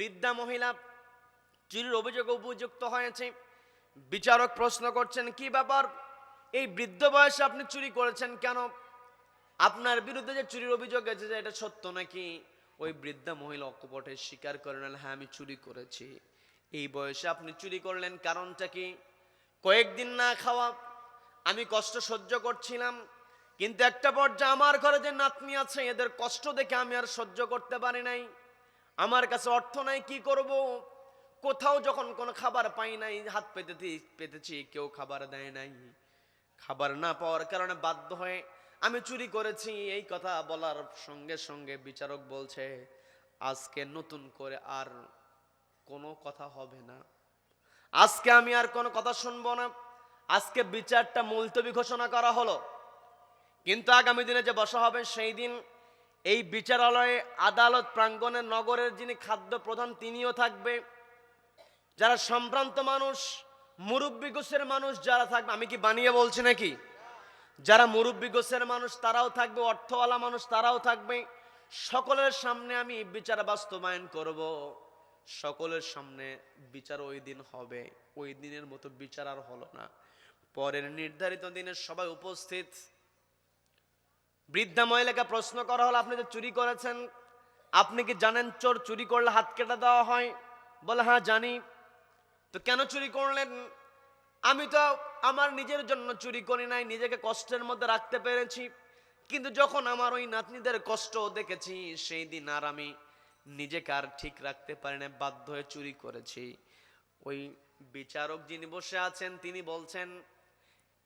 বৃদ্ধা মহিলা চুরির অভিযোগে উপযুক্ত হয়েছে। বিচারক প্রশ্ন করছেন, কি ব্যাপার? এই বৃদ্ধ বয়সে আপনি চুরি করেছেন কেন? আপনার বিরুদ্ধে যে চুরির অভিযোগ আছে যে এটা সত্য নাকি? ওই বৃদ্ধা মহিলা অকপটে স্বীকার করে নেন হ্যাঁ আমি চুরি করেছি। এই বয়সে আপনি চুরি করলেন কারণটা কি? কয়েকদিন না খাওয়া, আমি কষ্ট সহ্য করছিলাম, কিন্তু একটা পর্যায়ে আমার ঘরে যে নাতনি আছে, এদের কষ্ট দেখে আমি আর সহ্য করতে পারি নাই। আমার কাছে অর্থ নাই, কি করব? কোথাও যখন কোনো খাবার পাই নাই, হাত পেতে পেতেছি, কেউ খাবার দেয় নাই। খাবার না পাওয়ার কারণে বাধ্য হয়ে আমি চুরি করেছি। এই কথা বলার সঙ্গে সঙ্গে বিচারক বলছে, আজকে নতুন করে আর কোনো কথা হবে না। আজকে আমি আর কোনো কথা শুনব না। আজকে বিচারটা মুলতবি ঘোষণা করা হলো। কিন্তু আগামী দিনে যে বসা হবে, সেই দিন এই বিচারালয়ে আদালত প্রাঙ্গণের নগরের যিনি খাদ্য প্রধান তিনিও থাকবে। যারা সম্ভ্রান্ত মানুষ, মুরব্বী গোছের মানুষ যারা থাকবে, আমি কি বানিয়ে বলছি নাকি? যারা মুরব্বী গোছের মানুষ, তারাও থাকবে, অর্থওয়ালা মানুষ, তারাও থাকবে। সকলের সামনে আমি বিচার বাস্তবায়ন করব। সকলের সামনে বিচার ওই দিন হবে। ওই দিনের মতো বিচার আর হলো না। পরের নির্ধারিত দিনে সবাই উপস্থিত। বৃদ্ধা মহিলাকে প্রশ্ন করা হলো, আপনি যে চুরি করেছেন, আপনি কি জানেন চোর চুরি করলে হাত কেটে দেওয়া হয়? বলে হ্যাঁ জানি। তো কেন চুরি করলেন? আমি তো আমার নিজের জন্য চুরি করি নাই, নিজেকে কষ্টের মধ্যে রাখতে পেরেছি। কিন্তু যখন আমার ওই নাতনিদের কষ্ট দেখেছি, সেই দিন আর আমি নিজেকে আর ঠিক রাখতে পারি না বাধ্য হয়ে চুরি করেছি। ওই বিচারক যিনি বসে আছেন, তিনি বলছেন,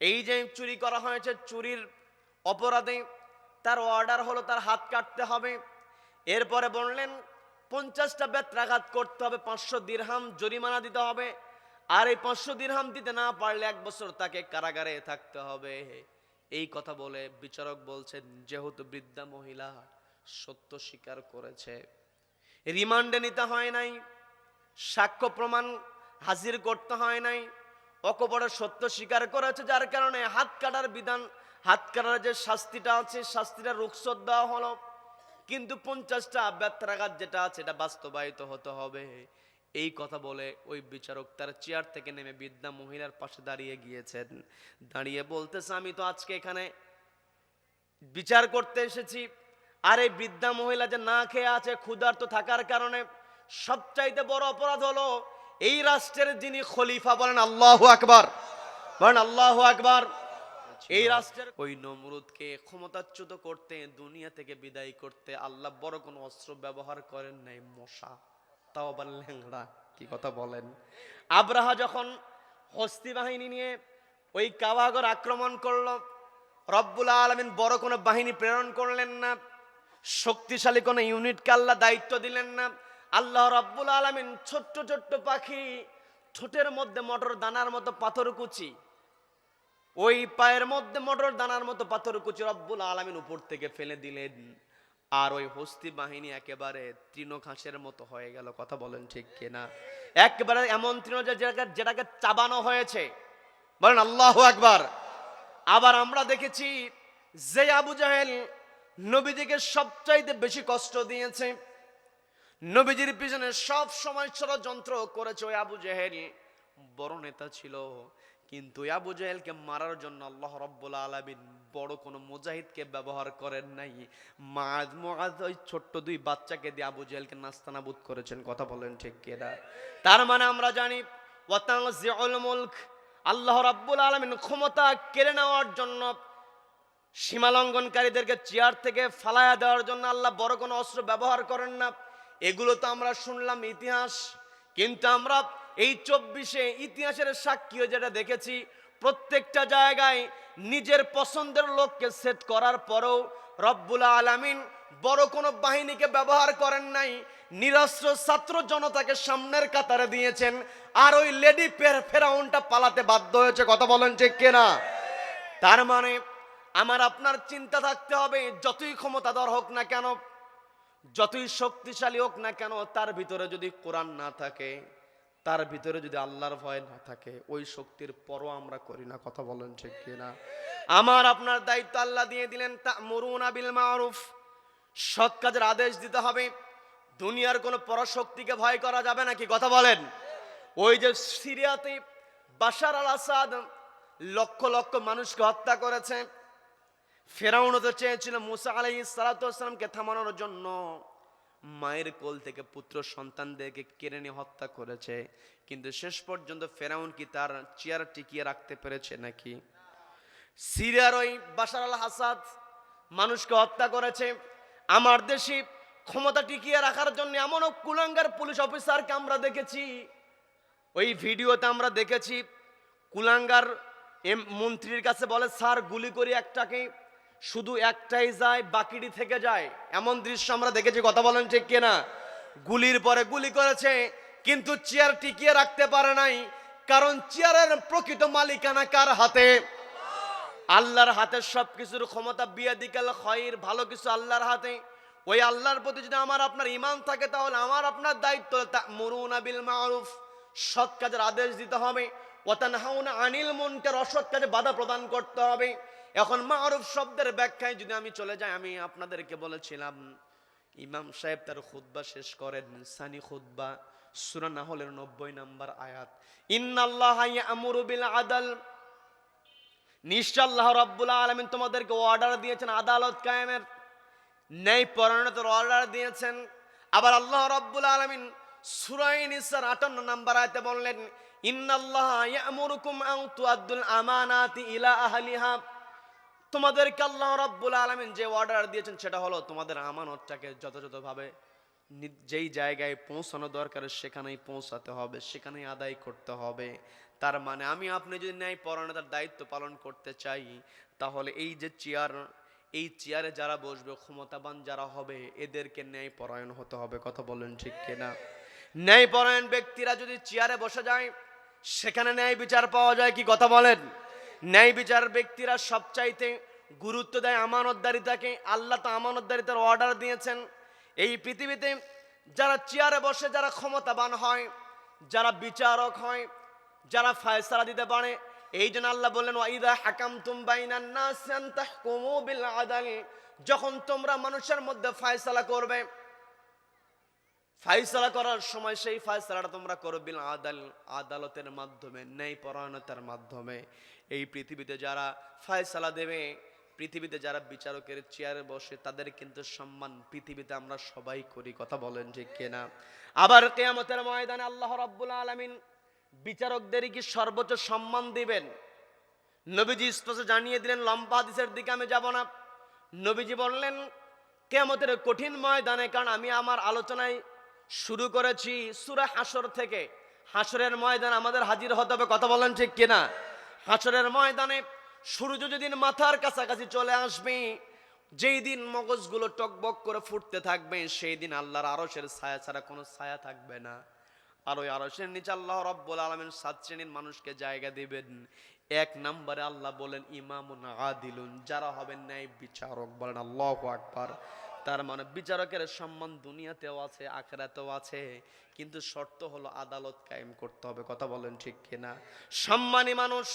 এই যে চুরি করা হয়েছে, চুরির অপরাধে তার অর্ডার হলো তার হাত কাটতে হবে। এরপরে বললেন, পঞ্চাশটা বেত্রাঘাত করতে হবে, পাঁচশো দিরহাম জরিমানা দিতে হবে। আর এই পাঁচশো দিরহাম দিতে না পারলে এক বছর তাকে কারাগারে থাকতে হবে। এই কথা বলে বিচারক বলছেন, যেহেতু বৃদ্ধা মহিলা, সত্য স্বীকার করেছে। রিমান্ডে নিতে হয় নাই, সাক্ষ্য প্রমাণ হাজির করতে হয় নাই অকপরের সত্য স্বীকার করেছে, যার কারণে হাত কাটার বিধান হাত যে শাস্তিটা আছে, শাস্তিটা রুখসত দেওয়া হলো। কিন্তু পঞ্চাশটা ব্যত্রাঘাত যেটা আছে, এটা বাস্তবায়িত হতে হবে। এই কথা বলে ওই বিচারক তার চেয়ার থেকে নেমে বৃদ্ধা মহিলার পাশে দাঁড়িয়ে গিয়েছেন। দাঁড়িয়ে বলতেছে, আমি তো আজকে এখানে বিচার করতে এসেছি। আর এই বৃদ্ধা মহিলা যে না খেয়ে আছে, ক্ষুধার্ত থাকার কারণে সবচাইতে বড় অপরাধ হলো এই রাষ্ট্রের যিনি খলিফা বলেন আল্লাহ আকবার। বলেন আল্লাহ আকবার। এই রাষ্ট্রের ওই নমরুদকে ক্ষমতাচ্যুত করতে দুনিয়া থেকে বিদায় করতে আল্লাহ বড় কোনো অস্ত্র ব্যবহার করেন নাই মশা। তাও আবার ল্যাংড়া কি কথা বলেন? আব্রাহা যখন হস্তি বাহিনী নিয়ে ওই কাবাগর আক্রমণ করল রব্বুল আলমিন বড় কোনো বাহিনী প্রেরণ করলেন না শক্তিশালী কোনো ইউনিটকে আল্লাহ দায়িত্ব দিলেন না আল্লাহ রব্বুল আলমিন ছোট্ট ছোট্ট পাখি ঠোঁটের মধ্যে মটর দানার মতো পাথর কুচি ওই পায়ের মধ্যে মটর দানার মতো পাথর কুচি রব্বুল আলমিন উপর থেকে ফেলে দিলেন। আর ওই হস্তি বাহিনী একেবারে তৃণঘাসের মতো হয়ে গেল, কথা বলেন ঠিক কিনা? একেবারে এমন তৃণ যেটাকে চাবানো হয়েছে। বলেন আল্লাহ একবার আবার আমরা দেখেছি যে আবু জাহেল নবীজিকে সবচাইতে বেশি কষ্ট দিয়েছে। নবীজির পিছনে সব সময় ষড়যন্ত্র করেছে ওই আবু জাহেল। বড় নেতা ছিল। কিন্তু আবু জাহেলকে মারার জন্য আল্লাহ রব্বুল আলমিন বড় কোনো মুজাহিদকে ব্যবহার করেন নাই। মাজ মাজ ওই ছোট্ট দুই বাচ্চাকে দিয়ে আবু জাহেলকে নাস্তানাবুদ করেছেন, কথা বলেন ঠিক কেরা তার মানে আমরা জানি মুলক, আল্লাহ রাব্বুল আলমিন ক্ষমতা কেড়ে নেওয়ার জন্য সীমালঙ্ঘনকারীদেরকে চেয়ার থেকে ফালায়া দেওয়ার জন্য আল্লাহ বড় কোনো অস্ত্র ব্যবহার করেন না। এগুলো তো আমরা শুনলাম ইতিহাস, কিন্তু আমরা এই চব্বিশে ইতিহাসের সাক্ষী যেটা দেখেছি, প্রত্যেকটা জায়গায় নিজের পছন্দের লোককে সেট করার পরেও রব্বুল আলামিন বড় কোনো বাহিনীকে ব্যবহার করেন নাই, নিরস্ত্র ছাত্র জনতাকে সামনের কাতারে দিয়েছেন, আর ওই লেডি ফেরাউনটা পালাতে বাধ্য হয়েছে, কথা বলেন ঠিক কেনা? তার মানে আমার আপনার চিন্তা থাকতে হবে, যতই ক্ষমতাধর হোক না কেন, যতই শক্তিশালী হোক না কেন, তার ভিতরে যদি কোরআন না থাকে তার ভিতরে যদি আল্লাহর ভয় না থাকে, ওই শক্তির পরও আমরা করি না। কথা বলেন ঠিক কিনা? আমার আপনার দায়িত্ব আল্লাহ দিয়ে দিলেন তা মরুন আবিল মারুফ। সৎ কাজের আদেশ দিতে হবে। দুনিয়ার কোনো পরাশক্তিকে ভয় করা যাবে নাকি কথা বলেন। ওই যে সিরিয়াতে বাশার আল আসাদ লক্ষ লক্ষ মানুষকে হত্যা করেছে। ফেরাউন তো চেয়েছিল, মুসা আলাই সালাতামকে থামানোর জন্য। মায়ের কোল থেকে পুত্র সন্তানদেরকে কেড়ে নিয়ে হত্যা করেছে। কিন্তু শেষ পর্যন্ত ফেরাউন কি তার চেয়ার টিকিয়ে রাখতে পেরেছে নাকি? সিরিয়ার ওই বাশার আল হাসাদ মানুষকে হত্যা করেছে। আমার দেশে ক্ষমতা টিকিয়ে রাখার জন্য এমনও কুলাঙ্গার পুলিশ অফিসারকে আমরা দেখেছি। ওই ভিডিওতে আমরা দেখেছি কুলাঙ্গার মন্ত্রীর কাছে বলে, স্যার, গুলি করি একটাকে। শুধু একটাই যায়, বাকিটি থেকে যায়। এমন দৃশ্য আমরা দেখেছি, কথা বলেন ঠিক কিনা? গুলির পরে গুলি করেছে, কিন্তু চেয়ার টিকিয়ে রাখতে পারে নাই, কারণ চেয়ারের প্রকৃত মালিকানা কার হাতে? আল্লাহর হাতে সব কিছুর ক্ষমতা বিয়াদিকাল খয়ের ভালো কিছু আল্লাহর হাতে। ওই আল্লাহর প্রতি যদি আমার আপনার ইমান থাকে, তাহলে আমার আপনার দায়িত্ব মরুনা বিল মারুফ, সৎ কাজের আদেশ দিতে হবে। ওয়াতানহাউনা আনিল মুনকার, অসৎ কাজে বাধা প্রদান করতে হবে। এখন মারুফ শব্দের ব্যাখ্যায় যদি আমি চলে যাই, আমি আপনাদেরকে বলেছিলাম, ইমাম সাহেব তার খুতবা শেষ করেন, সানি খুতবা, সূরা নাহলের নব্বই নাম্বার আয়াত। ইন্নাল্লাহ ইয়ামুরু বিল আদল। নিশ্চয় আল্লাহ আলামিন তোমাদেরকে অর্ডার দিয়েছেন, আদালত কায়েমের ন্যায় পরায়ণতার অর্ডার দিয়েছেন। আবার আল্লাহ রাব্বুল আলামিন সূরা নিসার 58 নম্বর আয়াতে বললেন, ইন্নাল্লাহ ইয়ামুরুকুম আন তুআদ্দুল আমানাতি ইলা আহলিহা। তোমাদেরকে আল্লাহ রাব্বুল আলামিন যে অর্ডার দিয়েছেন সেটা হলো তোমাদের আমানতটাকে যথাযথভাবে যেই জায়গায় পৌঁছানো দরকার সেখানেই পৌঁছাতে হবে, সেখানেই আদায় করতে হবে। তার মানে আমি আপনি যদি ন্যায় পরায়ণতার দায়িত্ব পালন করতে চাই, তাহলে এই যে চেয়ার এই চেয়ারে যারা বসবে, ক্ষমতাবান যারা হবে, এদেরকে ন্যায় পরায়ণ হতে হবে। কথা বলেন ঠিক কিনা? ন্যায় পরায়ণ ব্যক্তিরা যদি চেয়ারে বসে যায়, সেখানে ন্যায় বিচার পাওয়া যায় কি? কথা বলেন। ন্যায় বিচার ব্যক্তিরা সবচাইতে গুরুত্ব দেয় আমানতদারিতাকে। আল্লাহ তো আমানতদারিতার অর্ডার দিয়েছেন। এই পৃথিবীতে যারা চেয়ারে বসে, যারা ক্ষমতাবান হয়, যারা বিচারক হয়, যারা ফয়সালা দিতে পারে, এই জন্য আল্লাহ বললেন ওয়াইদা হাকাম তুম বাইনান নাস আন তাহকুমু বিল আদল। যখন তোমরা মানুষের মধ্যে ফায়সালা করবে ফাইসালা করার সময় সেই ফাইসালাটা তোমরা করো বিল আদাল, আদালতের মাধ্যমে, ন্যায় পরায়ণতার মাধ্যমে। এই পৃথিবীতে যারা ফায়সালা দেবে, পৃথিবীতে যারা বিচারকের চেয়ারে বসে, তাদের কিন্তু সম্মান পৃথিবীতে আমরা সবাই করি। কথা বলেন ঠিক কেনা? আবার কেয়ামতের ময়দানে আল্লাহ রাব্বুল আলামিন বিচারকদেরই কি সর্বোচ্চ সম্মান দিবেন? নবীজি স্পষ্ট জানিয়ে দিলেন, লম্বা হাদিসের দিকে আমি যাব না। নবীজি বললেন, কেয়ামতের কঠিন ময়দানে, কারণ আমি আমার আলোচনায় শুরু করেছি সুরা হাসর থেকে। হাসরের ময়দান আমাদের হাজির হতে হবে, কথা বলেন ঠিক কিনা? হাসরের ময়দানে সূর্য যেদিন মাথার কাছাকাছি চলে আসবে, যেই দিন মগজগুলো টকবক করে ফুটতে থাকবে, সেই দিন আল্লাহর আরশের ছায়া ছাড়া কোনো ছায়া থাকবে না। আর ওই আরশের নিচে আল্লাহ রব্বুল আলমেন সাত শ্রেণির মানুষকে জায়গা দিবেন। এক নম্বরে আল্লাহ বলেন, ইমামুন আদিলুন, যারা হবেন ন্যায় বিচারক বলেন আল্লাহ আকবার। তার মানে বিচারকের সম্মান দুনিয়াতেও আছে, আখেরাতেও আছে, কিন্তু শর্ত হলো আদালত কায়েম করতে হবে, কথা বলেন ঠিক কিনা? সম্মানী মানুষ,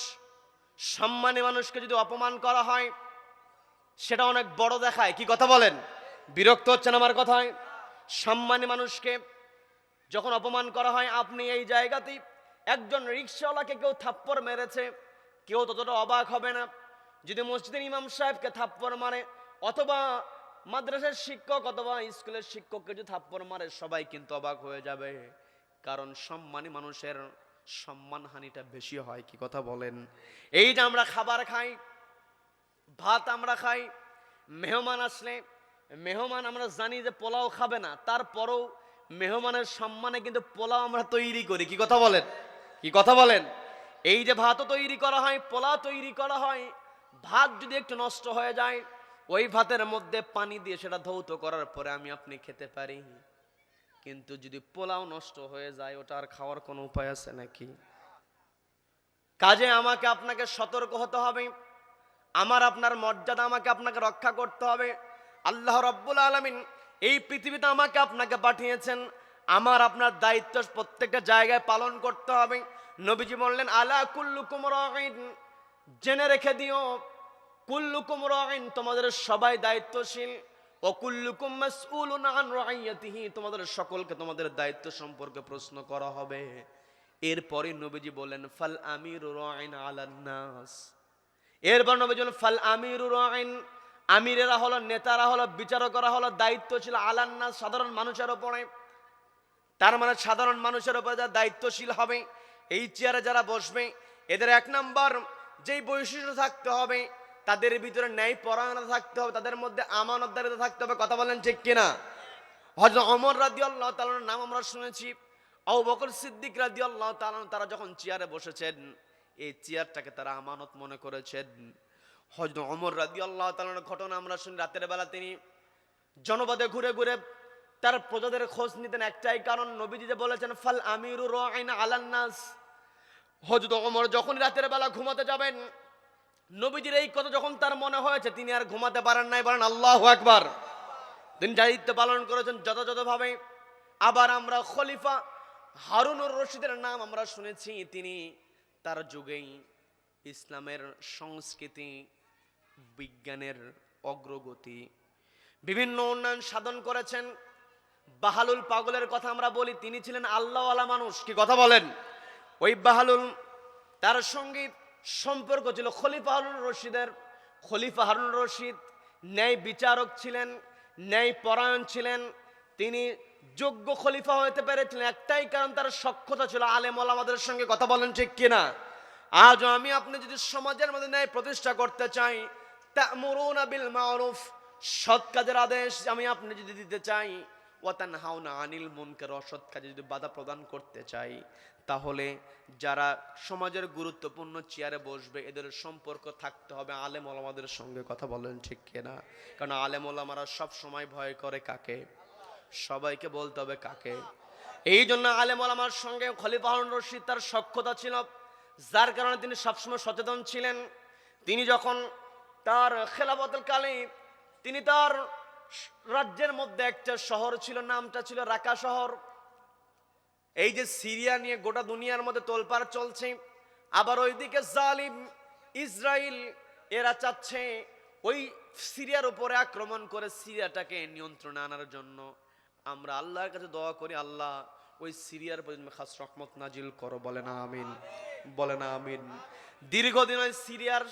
সম্মানী মানুষকে যদি অপমান করা হয়, সেটা অনেক বড় দেখায়, কি কথা বলেন? বিরক্ত হচ্ছেন আমার কথায়? সম্মানী মানুষকে যখন অপমান করা হয়, আপনি এই জায়গাতেই একজন রিক্সাওয়ালাকে কেউ থাপ্পড় মেরেছে, কেউ ততটা অবাক হবে না। যদি মসজিদের ইমাম সাহেবকে থাপ্পড় মারে, অথবা মাদ্রাসার শিক্ষক অথবা স্কুলের শিক্ষককে যদি থাপ্পড় মারে, সবাই কিন্তু অবাক হয়ে যাবে। কারণ সম্মানী মানুষের সম্মানহানিটা বেশি হয়, কি কথা বলেন? এই যে আমরা খাবার খাই, ভাত আমরা খাই, মেহমান আসলে, মেহমান আমরা জানি যে পোলাও খাবে না, তারপরও মেহমানের সম্মানে কিন্তু পোলাও আমরা তৈরি করি, কি কথা বলেন? কি কথা বলেন? এই যে ভাতও তৈরি করা হয়, পোলাও তৈরি করা হয়, ভাত যদি একটু নষ্ট হয়ে যায় ওই ভাতের মধ্যে পানি দিয়ে সেটা ধৌত করার পরে আমি আপনি খেতে পারি। কিন্তু যদি পোলাও নষ্ট হয়ে যায়, ওটা আর খাওয়ার কোনো উপায় আছে নাকি? কাজে আমাকে আপনাকে সতর্ক হতে হবে। আমার আপনার মর্যাদা আমাকে আপনাকে রক্ষা করতে হবে। আল্লাহ রব্বুল আলমিন এই পৃথিবীতে আমাকে আপনাকে পাঠিয়েছেন। আমার আপনার দায়িত্ব প্রত্যেকটা জায়গায় পালন করতে হবে। নবীজি বললেন, আলা কুল্লুকুম রাইন জেনে রেখে দিও। কুল্লুকুম রাইন, তোমাদের সবাই দায়িত্বশীল। অকুল্লুকুম মাসউলুন আন রাইয়াতিহি, তোমাদের সকলকে তোমাদের দায়িত্ব সম্পর্কে প্রশ্ন করা হবে। এরপরে নবীজি বলেন ফাল আমিরু রাইন আলান নাস। এরপর নবীজি বলেন ফাল আমিরু রাইন। আমিরেরা হলো, নেতারা হলো, বিচারকরা হলো দায়িত্ব ছিল আলান নাস, সাধারণ মানুষের উপরে। তার মানে সাধারণ মানুষের উপরে যারা দায়িত্বশীল হবে, এই চেয়ারে যারা বসবে, এদের এক নাম্বার যেই বৈশিষ্ট্য থাকতে হবে তাদের ভিতরে ন্যায় পরায়ণতা থাকতে হবে, তাদের মধ্যে আমানতদারিতা থাকতে হবে, কথা বলেন ঠিক কিনা? হজরত অমর রাদি আল্লাহ তালার নাম আমরা শুনেছি। আবু বকর সিদ্দিক রাদি আল্লাহ তালান তারা যখন চেয়ারে বসেছেন, এই চেয়ারটাকে তারা আমানত মনে করেছেন। হজরত অমর রাদি আল্লাহ তালার ঘটনা আমরা শুনি রাতের বেলা তিনি জনপদে ঘুরে ঘুরে তার প্রজাদের খোঁজ নিতেন। একটাই কারণ নবীজি যে বলেছেন, ফাল আমিরু রাইন আলান্নাস হজরত ওমর যখন রাতের বেলা ঘুমাতে যাবেন নবীজির এই কথা যখন তার মনে হয়েছে, তিনি আর ঘুমাতে পারেন নাই, বলেন আল্লাহ একবার তিনি দায়িত্ব পালন করেছেন যথাযথভাবে। আবার আমরা খলিফা হারুনুর রশিদের নাম আমরা শুনেছি, তিনি তার যুগেই ইসলামের সংস্কৃতি, বিজ্ঞানের অগ্রগতি, বিভিন্ন উন্নয়ন সাধন করেছেন। বাহালুল পাগলের কথা আমরা বলি, তিনি ছিলেন আল্লাহওয়ালা মানুষ, কি কথা বলেন? ওই বাহালুল তার সঙ্গে সম্পর্ক ছিল। খলিফা হারুন রশিদের, খলিফা হারুন রশিদ ন্যায় বিচারক ছিলেন, ন্যায় পরায়ণ ছিলেন। তিনি যোগ্য খলিফা হতে পেরেছিলেন। একটাই কারণ তার সক্ষতা ছিল, আলেম আমাদের সঙ্গে কথা বলেন ঠিক কিনা? আজ আমি আপনি যদি সমাজের মধ্যে ন্যায় প্রতিষ্ঠা করতে চাই তা মরুন বিল মারুফ, সৎ কাজের আদেশ আমি আপনি যদি দিতে চাই ওয়াতান হাওনা আনিল মুনকার, অসৎ কাজে যদি বাধা প্রদান করতে চাই, তাহলে যারা সমাজের গুরুত্বপূর্ণ চেয়ারে বসবে, এদের সম্পর্ক থাকতে হবে আলেম ওলামাদের সঙ্গে। কথা বলেন ঠিক কিনা? কারণ আলেম ওলামারা সব সময় ভয় করে কাকে? সবাইকে বলতে হবে কাকে? এই জন্য আলেম ওলামার সঙ্গে খলিফা রশিদ তার সক্ষতা ছিল। যার কারণে তিনি সবসময় সচেতন ছিলেন। তিনি যখন তার খেলাফতের কালে তিনি তার রাজ্যের মধ্যে একটা শহর ছিল, নামটা ছিল রাকা শহর। এই যে সিরিয়া নিয়ে গোটা দুনিয়ার মধ্যে তোলপাড় চলছে, আবার ওইদিকে জালিম ইসরায়েল এরা চাচ্ছে ওই সিরিয়ার উপরে আক্রমণ করে সিরিয়াটাকে নিয়ন্ত্রণে আনার জন্য। আমরা আল্লাহর কাছে দোয়া করি, আল্লাহ ওই সিরিয়ার প্রতি খাস রহমত নাজিল করো বলে না আমিন বলে না আমিন। দীর্ঘদিন ওই সিরিয়ার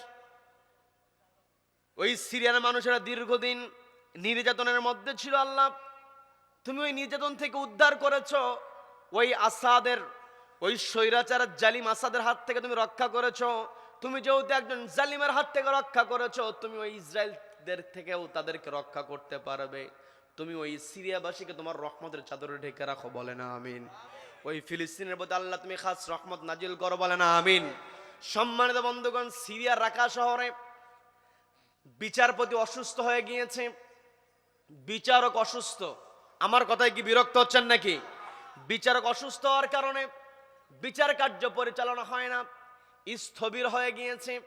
ওই সিরিয়ার মানুষেরা দীর্ঘদিন নির্যাতনের মধ্যে ছিল আল্লাহ। তুমি ওই নির্যাতন থেকে উদ্ধার করেছ। ওই আসাদের, ওই স্বৈরাচার জালিম আসাদের হাত থেকে তুমি রক্ষা করেছ। তুমি যেহেতু একজন জালিমের হাত থেকে রক্ষা করেছ, তুমি ওই ইসরায়েলদের থেকেও তাদেরকে রক্ষা করতে পারবে। তুমি ওই সিরিয়াবাসীকে তোমার রহমতের চাদরে ঢেকে রাখো, বলে না, আমিন। ওই ফিলিস্তিনের প্রতি আল্লাহ তুমি খাস রহমত নাজিল করো, বলে না, আমিন। সম্মানিত বন্ধুগণ, সিরিয়ার রাকা শহরে বিচারপতি অসুস্থ হয়ে গিয়েছে। বিচারক অসুস্থ। আমার কথায় কি বিরক্ত হচ্ছেন নাকি? বিচারক অসুস্থ হওয়ার কারণে বিচার কার্য পরিচালনা হয় না, স্থবির হয়ে গিয়েছে।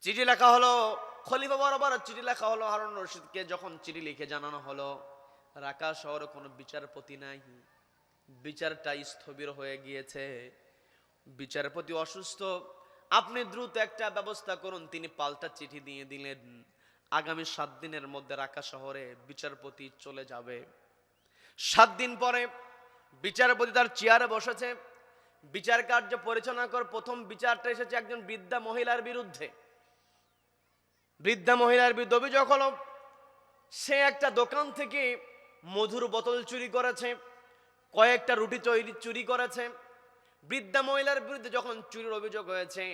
চিঠি লেখা হলো, খলিফা বরাবর চিঠি লেখা হলো, হারুন রশিদকে যখন চিঠি লিখে জানানো হলো, রাকা শহরে কোনো বিচারপতি নাই। বিচারটা স্থবির হয়ে গিয়েছে। বিচারপতি অসুস্থ। আপনি দ্রুত একটা ব্যবস্থা করুন, তিনি পাল্টা চিঠি দিয়ে দিলেন। আগামী সাত দিনের মধ্যে রাকা শহরে বিচারপতি চলে যাবে। সাত দিন পরে বিচারপতি তার চেয়ারে বসেছে। বিচার কার্য পরিচালনা করে প্রথম বিচারটা এসেছে একজন বৃদ্ধা মহিলার বিরুদ্ধে। বৃদ্ধা মহিলার বিরুদ্ধে অভিযোগ হলো, সে একটা দোকান থেকে মধুর বোতল চুরি করেছে, কয়েকটা রুটি চুরি করেছে। বৃদ্ধা মহিলার বিরুদ্ধে যখন চুরির অভিযোগ হয়েছে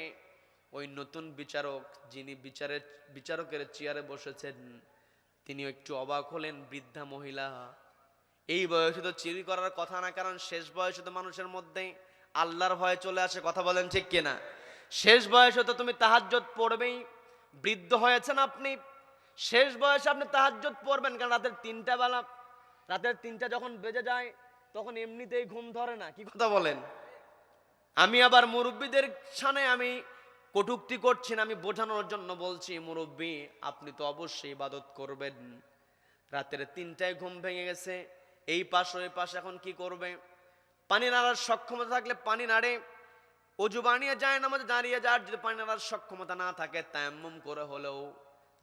ওই নতুন বিচারক যিনি বিচারের, বিচারকের চেয়ারে বসেছেন তিনি একটু অবাক হলেন, বৃদ্ধা মহিলা। এই বয়সে তো চুরি করার কথা না, কারণ শেষ বয়সে তো মানুষের মধ্যে আল্লাহর ভয়ে চলে আসে, কথা বলেন ঠিক কিনা? শেষ বয়সে তো তুমি তাহাজ্জত পড়বেই, বৃদ্ধ হয়েছেন আপনি। শেষ বয়সে আপনি তাহাজ্জত পড়বেন, কারণ রাতের তিনটা বেলা, রাতের তিনটা যখন বেজে যায়, তখন এমনিতেই ঘুম ধরে না, কি কথা বলেন? আমি আবার মুরব্বীদের সামনে আমি কটুক্তি করছি না আমি বোঝানোর জন্য বলছি, মুরব্বী, আপনি তো অবশ্যই ইবাদত করবেন। রাতের তিনটায় ঘুম ভেঙে গেছে, এই পাশ ওই পাশ, এখন কি করবে? পানি নাড়ার সক্ষমতা থাকলে পানি নাড়ে, অজু বানিয়ে যায়, নামাজে দাঁড়িয়ে যায় যদি পানি নাড়ার সক্ষমতা না থাকে, তায়াম্মুম করে হলেও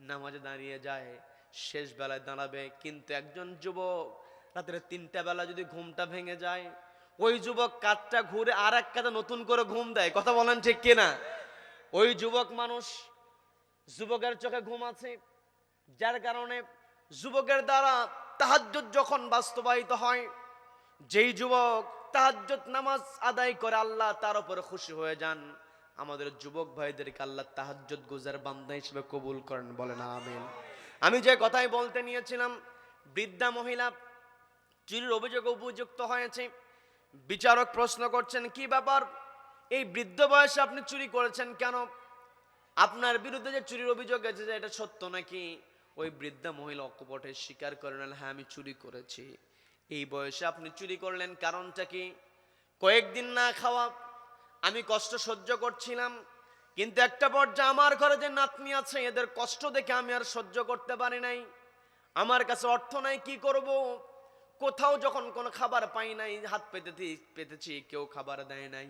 নামাজে দাঁড়িয়ে যায়, শেষ বেলায় দাঁড়াবে। কিন্তু একজন যুবক, রাতের তিনটা বেলা যদি ঘুমটা ভেঙে যায়, ওই যুবক কাঠটা ঘুরে আর এক কাজে নতুন করে ঘুম দেয়, কথা বলেন ঠিক কিনা? ওই যুবক মানুষ যুবকের চোখে ঘুম আছে, যার কারণে যুবকের দ্বারা তাহাজ্জুদ যখন বাস্তবায়িত হয়, যেই যুবক তাহাজ্জুদ নামাজ আদায় করে আল্লাহ তার উপরে খুশি হয়ে যান। আমাদের যুবক ভাইদেরকে আল্লাহ তাহাজ্জুদ গুজার বান্দা হিসেবে কবুল করেন বলেন, আমিন। আমি যে কথাই বলতে নিয়েছিলাম, বৃদ্ধা মহিলা চুরির অভিযোগে উপযুক্ত হয়েছে। বিচারক প্রশ্ন করছেন, কি ব্যাপার? এই বৃদ্ধ বয়সে আপনি চুরি করেছেন কেন? আপনার বিরুদ্ধে যে চুরির অভিযোগ আছে যে এটা সত্য নাকি? ওই বৃদ্ধা মহিলা অকপটে স্বীকার করে নেন হ্যাঁ আমি চুরি করেছি। এই বয়সে আপনি চুরি করলেন কারণটা কি? কয়েকদিন না খাওয়া, আমি কষ্ট সহ্য করছিলাম, কিন্তু একটা পর্যায়ে আমার ঘরে যে নাতনি আছে, এদের কষ্ট দেখে আমি আর সহ্য করতে পারি নাই। আমার কাছে অর্থ নাই, কি করব? কোথাও যখন কোনো খাবার পাই নাই, হাত পেতে পেতেছি, কেউ খাবার দেয় নাই।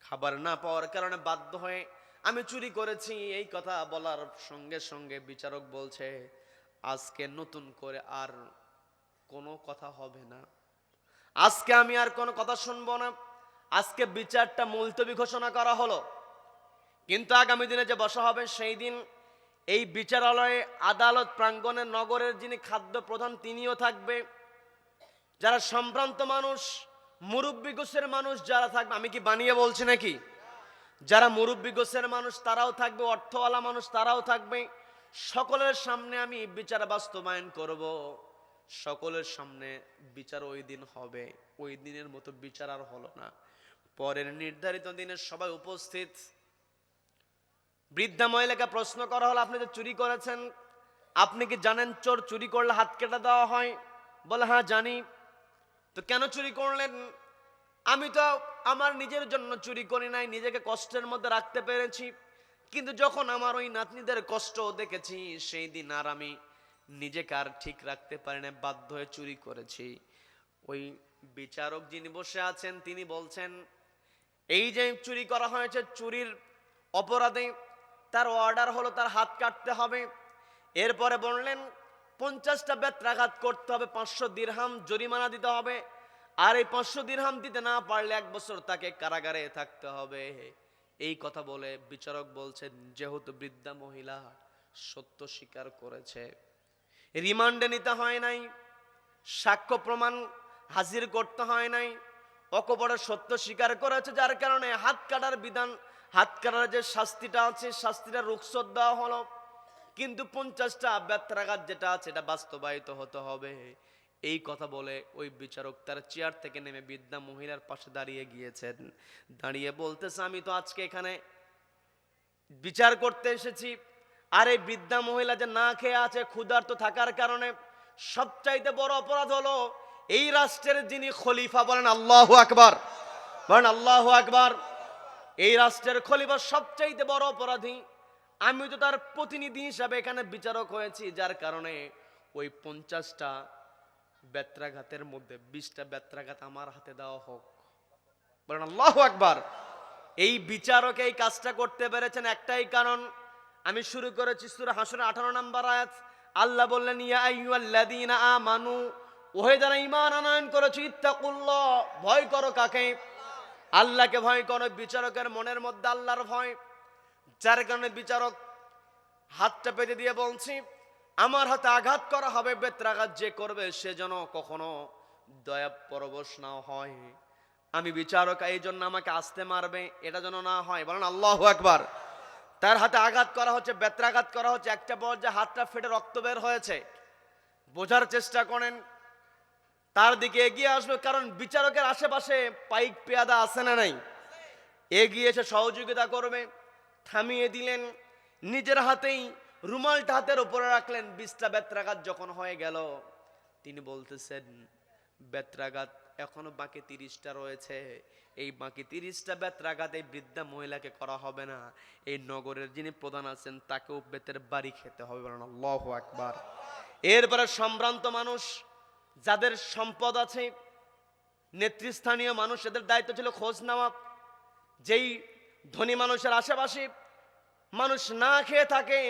খাবার না পাওয়ার কারণে বাধ্য হয়ে আমি চুরি করেছি। এই কথা বলার সঙ্গে সঙ্গে বিচারক বলছে, আজকে নতুন করে আর কোনো কথা হবে না। আজকে আমি আর কোনো কথা শুনব না। আজকে বিচারটা মুলতবি ঘোষণা করা হলো। কিন্তু আগামী দিনে যে বসা হবে সেই দিন এই বিচারালয়ে আদালত প্রাঙ্গণে নগরের যিনি খাদ্য প্রধান তিনিও থাকবে। যারা সম্ভ্রান্ত মানুষ মুরব্বী গোছের মানুষ যারা থাকবে, আমি কি বানিয়ে বলছি নাকি? যারা মুরব্বী গোছের মানুষ, তারাও থাকবে, অর্থওয়ালা মানুষ, তারাও থাকবে। সকলের সামনে আমি বিচার বাস্তবায়ন করব। সকলের সামনে বিচার ওই দিন হবে। ওই দিনের মতো বিচার আর হলো না। পরের নির্ধারিত দিনে সবাই উপস্থিত। বৃদ্ধা মহিলাকে প্রশ্ন করা হলো, আপনি যে চুরি করেছেন। আপনি কি জানেন চোর চুরি করলে হাত কেটে দেওয়া হয়? বলে হ্যাঁ জানি। তো কেন চুরি করলেন? আমি তো আমার নিজের জন্য চুরি করি নাই, নিজেকে কষ্টের মধ্যে রাখতে পেরেছি। কিন্তু যখন আমার ওই নাতনিদের কষ্ট দেখেছি, সেই দিন আর আমি নিজেকে আর ঠিক রাখতে পারি না বাধ্য হয়ে চুরি করেছি। ওই বিচারক যিনি বসে আছেন, তিনি বলছেন, এই যে চুরি করা হয়েছে, চুরির অপরাধে তার অর্ডার হলো, তার হাত কাটতে হবে। এরপরে বললেন পঞ্চাশটা বেত্রাঘাত করতে হবে, পাঁচশো দিরহাম জরিমানা দিতে হবে। আর এই পাঁচশো দিরহাম দিতে না পারলে এক বছর তাকে কারাগারে থাকতে হবে। এই কথা বলে বিচারক বলছেন, যেহেতু বৃদ্ধা মহিলা, সত্য স্বীকার করেছে। রিমান্ডে নিতে হয় নাই, সাক্ষ্য প্রমাণ হাজির করতে হয় নাই অকপরে সত্য স্বীকার করেছে, যার কারণে হাত কাটার বিধান, হাত কাটার যে শাস্তিটা আছে, শাস্তিটা রুখসত দেওয়া হলো। কিন্তু পঞ্চাশটা ব্যত্রাঘাত যেটা আছে এটা বাস্তবায়িত হতে হবে। এই কথা বলে ওই বিচারক তার চেয়ার থেকে নেমে বৃদ্ধা মহিলার পাশে দাঁড়িয়ে গিয়েছেন। দাঁড়িয়ে বলতেছে, আমি তো আজকে এখানে বিচার করতে এসেছি। আর এই বৃদ্ধা মহিলা যে না খেয়ে আছে, ক্ষুধার্ত থাকার কারণে সবচাইতে বড় অপরাধ হলো এই রাষ্ট্রের যিনি খলিফা বলেন আল্লাহ আকবার। বলেন আল্লাহ আকবার। এই রাষ্ট্রের খলিফা সবচাইতে বড় অপরাধী। আমি তো তার প্রতিনিধি হিসাবে এখানে বিচারক হয়েছি, যার কারণে ওই পঞ্চাশটা বেত্রাঘাতের মধ্যে, বিশটা বেত্রাঘাত আমার হাতে দেওয়া হোক। বলেন, আল্লাহ আকবার! এই বিচারক এই কাজটা করতে পেরেছেন একটাই কারণ। আমি শুরু করেছি সুরা হাসুর আঠারো নম্বর আয়াত। আল্লাহ বললেন, ইয়া আমানু, ওহে যারা ঈমান আনয়ন করেছে, ইত্তাকুল্লাহ, ভয় করো কাকে? আল্লাহকে ভয় করো, বিচারকের মনের মধ্যে আল্লাহর ভয়। যার কারণে বিচারক হাতটা পেতে দিয়ে বলছি, আমার হাতে আঘাত করা হবে, বেত্রাঘাত যে করবে সে যেন কখনো দয়া পরবশ না হয়। আমি বিচারক, এই জন্য আমাকে আসতে মারবে, এটা যেন না হয়। বলেন, আল্লাহ একবার তার হাতে আঘাত করা হচ্ছে, বেত্রাঘাত করা হচ্ছে, একটা পর্যায়ে হাতটা ফেটে রক্ত বের হয়েছে। বোঝার চেষ্টা করেন, তার দিকে এগিয়ে আসবে, কারণ বিচারকের আশেপাশে পাইক পেয়াদা আছে না নাই? এগিয়ে এসে সহযোগিতা করবে। থামিয়ে দিলেন। নিজের হাতেই রুমালটা হাতের উপরে রাখলেন। বিশটা বেত্রাঘাত যখন হয়ে গেল, তিনি বলতেছেন, বেত্রাঘাত এখনও বাকি তিরিশটা রয়েছে। এই বাকি তিরিশটা বেত্রাঘাত এই বৃদ্ধা মহিলাকে করা হবে না। এই নগরের যিনি প্রধান আছেন, তাকেও বেতের বাড়ি খেতে হবে। বলেন আল্লাহ আকবার। এরপরে সম্ভ্রান্ত মানুষ, যাদের সম্পদ আছে, নেতৃস্থানীয় মানুষ, এদের দায়িত্ব ছিল খোঁজ নেওয়া। যেই ধনী মানুষের আশেপাশে মানুষ না খেয়ে থাকে,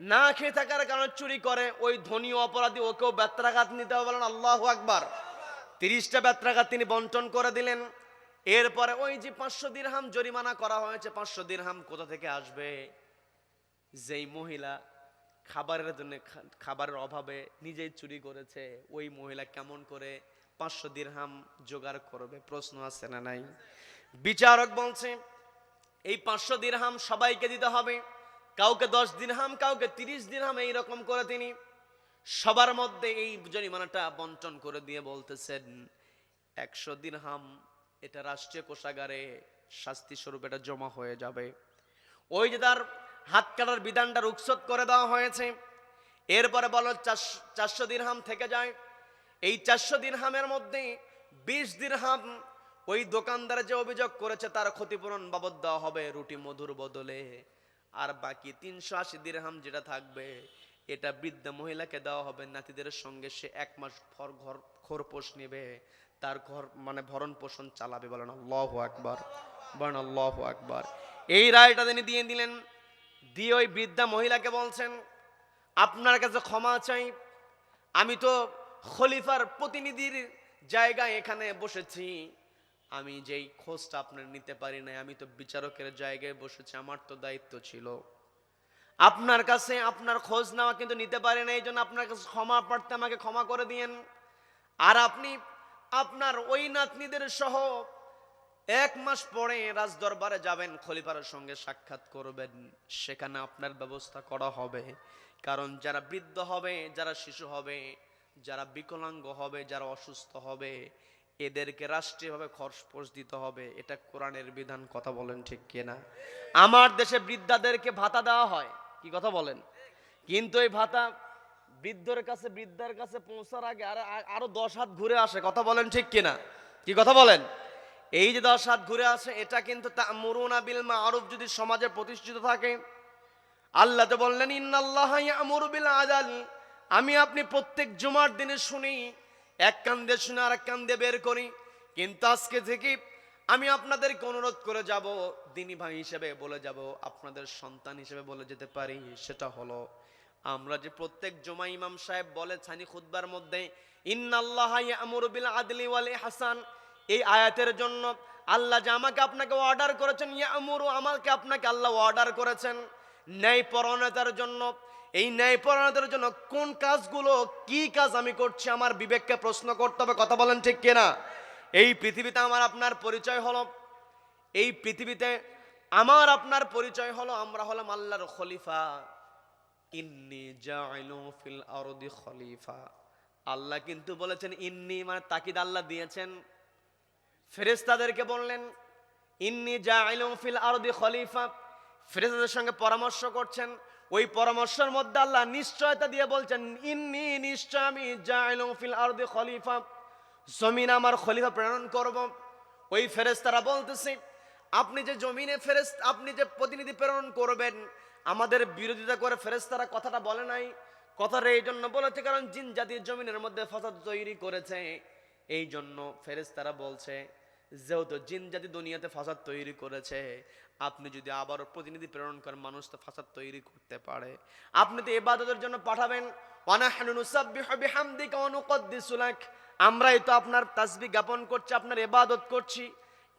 না খেয়ে থাকার কারণে চুরি করে, ওই ধনী অপরাধী ওকেও ব্যত্রাঘাত নিতে হবে বলেন আল্লাহ আকবার। তিরিশটা ব্যত্রাঘাত তিনি বন্টন করে দিলেন। এরপরে ওই যে পাঁচশো দিরহাম জরিমানা করা হয়েছে, পাঁচশো দিরহাম কোথা থেকে আসবে? যেই মহিলা খাবারের জন্য খাবারের অভাবে নিজেই চুরি করেছে, ওই মহিলা কেমন করে পাঁচশো দিরহাম জোগাড় করবে? প্রশ্ন আছে না নাই? বিচারক বলছে এই পাঁচশো দিরহাম সবাইকে দিতে হবে। কাউকে দশ দিরহাম, কাউকে তিরিশ দিরহাম এইরকম করে তিনি সবার মধ্যে এই জরিমানাটা বন্টন করে দিয়ে বলতেছেন, একশো দিরহাম, এটা রাষ্ট্রীয় কোষাগারে শাস্তি স্বরূপ এটা জমা হয়ে যাবে। ওই যে তার হাত কাটার বিধানটা রুখসত করে দেওয়া হয়েছে। এরপরে বলো চারশো- চারশো দিরহাম থেকে যায়। এই চারশো দিরহামের মধ্যে বিশ দিরহাম ওই দোকানদার যে অভিযোগ করেছে তার ক্ষতিপূরণ বাবদ দেওয়া হবে রুটি মধুর বদলে। আর বাকি তিনশো আশি দিরহাম যেটা থাকবে, এটা বৃদ্ধা মহিলাকে দেওয়া হবে। নাতিদের সঙ্গে সে এক মাস ভর ঘর খোরপোষ নেবে। তার ঘর মানে ভরণ পোষণ চালাবে বলেন আল্লাহ আকবার, বলেন আল্লাহ আকবার। এই রায়টা তিনি দিয়ে দিলেন। দিয়ে ওই বৃদ্ধা মহিলাকে বলছেন, আপনার কাছে ক্ষমা চাই। আমি তো খলিফার প্রতিনিধির জায়গায় এখানে বসেছি। আমি যেই খোঁজটা আপনার নিতে পারি নাই, আমি তো বিচারকের জায়গায় বসেছি, আমার তো দায়িত্ব ছিল। আপনার কাছে আপনার খোঁজ নেওয়া কিন্তু নিতে পারি না এই জন্য আপনার কাছে ক্ষমা প্রার্থী আমাকে ক্ষমা করে দিয়েন। আর আপনি, আপনার ওই নাতনিদের সহ এক মাস পরে রাজ দরবারে যাবেন, খলিফার সঙ্গে সাক্ষাৎ করবেন। সেখানে আপনার ব্যবস্থা করা হবে। কারণ যারা বৃদ্ধ হবে, যারা শিশু হবে, যারা বিকলাঙ্গ হবে, যারা অসুস্থ হবে এদেরকে রাষ্ট্রীয়ভাবে খরচ দিতে হবে, এটা কোরআনের বিধান, কথা বলেন ঠিক কিনা? আমার দেশে বৃদ্ধাদেরকে ভাতা দেওয়া হয়, কি কথা বলেন? কিন্তু এই ভাতা বৃদ্ধর কাছে, বৃদ্ধার কাছে পৌঁছার আগে আর আরও দশ হাত ঘুরে আসে, কথা বলেন ঠিক কিনা? কি কথা বলেন? এই যে দশ হাত ঘুরে আসে, এটা কিন্তু তা মরুনা বিল মা আরব যদি সমাজে প্রতিষ্ঠিত থাকে, আল্লাহ তো বললেন, ইন্নাল্লাহ ইয়ামুরু বিল আদাল। আমি আপনি প্রত্যেক জুমার দিনে শুনি এক কান দিয়ে শুনে আর এক কান দিয়ে বের করি। কিন্তু আজকে থেকে আমি আপনাদেরকে অনুরোধ করে যাব, দিনী ভাই হিসেবে বলে যাব, আপনাদের সন্তান হিসেবে বলে যেতে পারি, সেটা হলো আমরা যে প্রত্যেক জমা ইমাম সাহেব বলে ছানি খুতবার মধ্যে, ইন্নাল্লাহ ইয়ামুরু বিল আদলি ওয়াল ইহসান এই আয়াতের জন্য আল্লাহ যে আমাকে আপনাকে অর্ডার করেছেন, ইয়ামুরু আমাকে আপনাকে আল্লাহ অর্ডার করেছেন ন্যায় পরণতার জন্য এই ন্যায় পরণতার জন্য কোন কাজগুলো, কি কাজ আমি করছি, আমার বিবেককে প্রশ্ন করতে হবে, কথা বলেন ঠিক কিনা? এই পৃথিবীতে আমার আপনার পরিচয় হলো, এই পৃথিবীতে আমার আপনার পরিচয় হলো, আমরা হলাম আল্লাহর খলিফা। ইন্নি জাইলু ফিল আরদি খলিফা। আল্লাহ কিন্তু বলেছেন, ইন্নি মানে তাকিদ আল্লাহ দিয়েছেন। ফেরেশতাদেরকে বললেন, ইন্নি জাইলু ফিল আরদি খলিফা। ফেরেশতাদের সঙ্গে পরামর্শ করছেন ওই পরামর্শের মধ্যে আল্লাহ নিশ্চয়তা দিয়ে বলছেন, ইন্নি নিশ্চয় আমি ফিল আরদি খলিফা, জমিন আমার খলিফা প্রেরণ করব। ওই ফেরেশতারা বলতেছে, আপনি যে জমিনে ফেরেস আপনি যে প্রতিনিধি প্রেরণ করবেন, আমাদের বিরোধিতা করে ফেরেশতারা কথাটা বলে নাই। কথাটা এই জন্য বলেছে কারণ জিন জাতির জমিনের মধ্যে ফসাদ তৈরি করেছে। এই জন্য ফেরেশতারা বলছে, যেহেতু জিন জাতি দুনিয়াতে ফসাদ তৈরি করেছে আপনি যদি আবারও প্রতিনিধি প্রেরণ করেন, মানুষ তো ফাসাদ তৈরি করতে পারে। আপনি তো এবাদতের জন্য পাঠাবেন আমরাই তো আপনার তাসবিহ জ্ঞাপন করছি, আপনার ইবাদত করছি।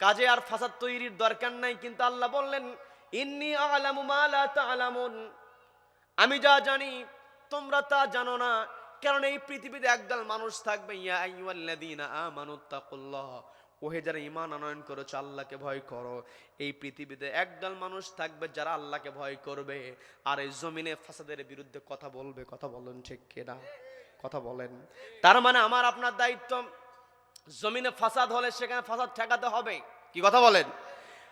কাজে আর ফাসাদ তৈরির দরকার নাই, কিন্তু আল্লাহ বললেন, ইন্নি আমি যা জানি, তোমরা তা জানো না, কারণ এই পৃথিবীতে একদল মানুষ থাকবে, ইয়া ওহে যারা ঈমান আনয়ন করেছ, আল্লাহকে ভয় করো। এই পৃথিবীতে একদল মানুষ থাকবে যারা আল্লাহকে ভয় করবে। আর এই জমিনে ফাসাদের বিরুদ্ধে কথা বলবে, কথা বলেন ঠিক কিনা? কথা বলেন। তার মানে আমার আপনার দায়িত্ব, জমিনে ফাসাদ হলে সেখানে ফাসাদ ঠেকাতে হবে। কি কথা বলেন?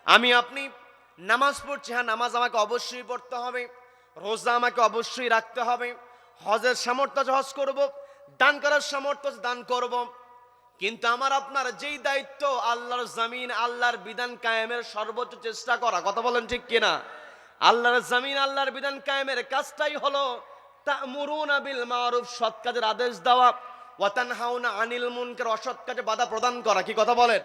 আমি, আপনি নামাজ পড়ছি হ্যাঁ নামাজ আমাকে অবশ্যই পড়তে হবে, রোজা আমাকে অবশ্যই রাখতে হবে। হজের সামর্থ্য হজ করব, দান করার সামর্থ্য দান করব। কিন্তু আমার আপনার যেই দায়িত্ব, আল্লাহর জামিন, আল্লাহর বিধান কায়েমের সর্বোচ্চ চেষ্টা করা। কথা বলেন ঠিক কিনা? আল্লাহর জামিন, আল্লাহর বিধান কায়েমের কাজটাই হলো তা'মুরুনা বিল মারুফ, সৎ কাজের আদেশ দেওয়া। ওয়া তানহাউনা আনিল মুনকার, অসৎ কাজে বাধা প্রদান করা। কি কথা বলেন?